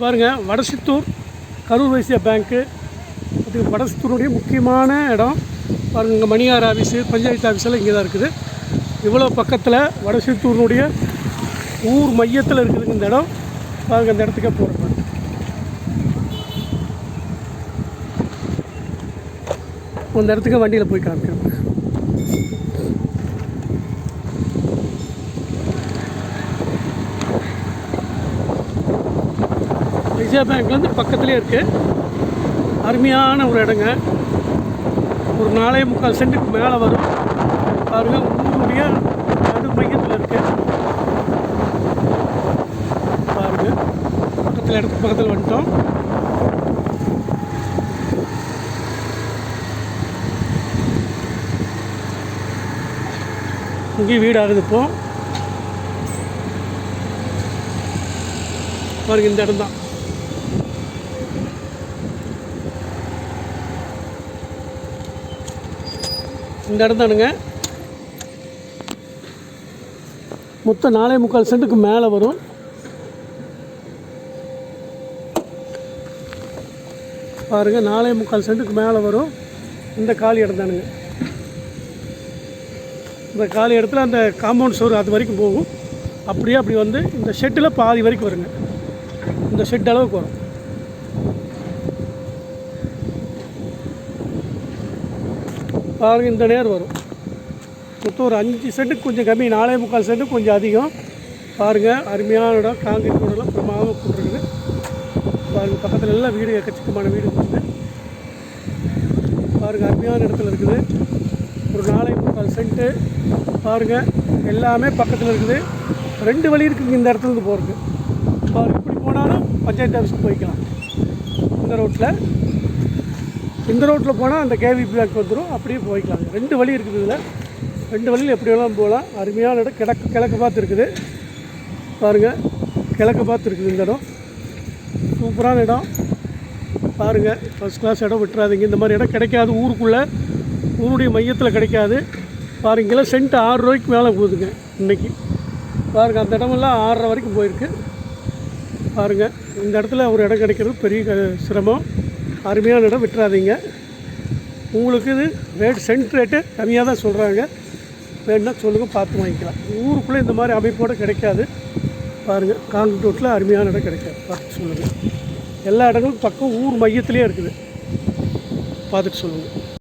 பாருங்கள் வடசித்தூர் கரூர் வைசியா பேங்க்கு இது வடசித்தூருடைய முக்கியமான இடம். பாருங்க இங்கே மணியார் ஆஃபீஸு பஞ்சாயத்து ஆஃபீஸெல்லாம் இங்கே தான் இருக்குது. இவ்வளோ பக்கத்தில் வடசித்தூரினுடைய ஊர் மையத்தில் இருக்குதுங்க இந்த இடம். பாருங்க அந்த இடத்துக்கே போகிறோம் அந்த இடத்துக்கு வண்டியில் போய் காமிக்கிறோம் விஜயா வந்து பக்கத்துலேயே இருக்குது அருமையான ஒரு இடங்க. ஒரு நாலே முக்கால் சென்ட்டுக்கு மேலே வரும். பாருங்கள் ஊருடைய நடு மையத்தில் இருக்குது பாருங்க பக்கத்தில் இடத்துக்கு பக்கத்தில் வந்துட்டோம். இங்கேயும் வீடு ஆகுது இப்போ. பாருங்க இந்த இடம் தான் இந்த இடம் தானுங்க. மொத்தம் நாலே முக்கால் சென்ட்டுக்கு மேலே வரும். பாருங்க நாலே முக்கால் சென்ட்டுக்கு மேலே வரும். இந்த காலி இடம் தானுங்க. இந்த காலி இடத்துல அந்த காம்பவுண்ட் சோறு அது வரைக்கும் போகும். அப்படியே அப்படி வந்து இந்த ஷெட்டில் பாதி வரைக்கும் வருங்க. இந்த ஷெட் அளவுக்கு வரும். பாருங்கள் இந்த நேர் வரும். மொத்தம் ஒரு அஞ்சு சென்ட்டுக்கு கொஞ்சம் கம்மி நாலே முக்கால் சென்ட்டு கொஞ்சம் அதிகம். பாருங்கள் அருமையான இடம். காங்கிரீட் ரோடெல்லாம் பிரமாதமாக போட்டுருக்குது. பாருங்கள் பக்கத்தில் எல்லாம் வீடு எக்கச்சக்கமான வீடு இருக்குது. பாருங்கள் அருமையான இடத்துல இருக்குது. ஒரு நாலே முக்கால் சென்ட்டு பாருங்கள் எல்லாமே பக்கத்தில் இருக்குது. ரெண்டு வழி இருக்குது இந்த இடத்துலேருந்து போகிறதுக்கு பாருங்கள் இப்படி போனாலும் பஞ்சாயத்து ஆஃபீஸ்க்கு போய்க்கலாம். இந்த ரோட்டில் இந்த ரோட்டில் போனால் அந்த கேவி பிளாக் வந்துடும் அப்படியே போய்க்கலாம். ரெண்டு வழி இருக்குது இதில். ரெண்டு வழியில் எப்படி வேணாலும் போகலாம். அருமையான இடம். கிழக்கு கிழக்கு பார்த்து இருக்குது. பாருங்கள் கிழக்கு பார்த்து இருக்குது இந்த இடம். சூப்பரான இடம். பாருங்கள் ஃபஸ்ட் கிளாஸ் இடம். விட்டுறாதீங்க. இந்த மாதிரி இடம் கிடைக்காது. ஊருக்குள்ளே. ஊருடைய மையத்தில் கிடைக்காது. பாருங்களேன் சென்ட் ஆறு ரூபாய்க்கு மேலே போகுதுங்க இன்றைக்கி பாருங்கள் அந்த இடமெல்லாம் ஆறரை வரைக்கும் போயிருக்கு. பாருங்கள் இந்த இடத்துல ஒரு இடம் கிடைக்கிறது பெரிய க- சிரமம். அருமையான இடம் விட்டுறாதீங்க. உங்களுக்கு இது ரேட் சென்ட் ரேட்டு கம்மியாக தான் சொல்கிறாங்க வேணுன்னா சொல்லுங்கள் பார்த்து வாங்கிக்கலாம். ஊருக்குள்ளே இந்த மாதிரி அமைப்போடு கிடைக்காது. பாருங்கள் காங்கிரீட் ரோட்டில் அருமையான இடம் கிடைக்காது. பார்த்து சொல்லுங்கள் எல்லா இடங்களும் பக்கம் ஊர் மையத்திலே இருக்குது. பார்த்துட்டு சொல்லுங்கள்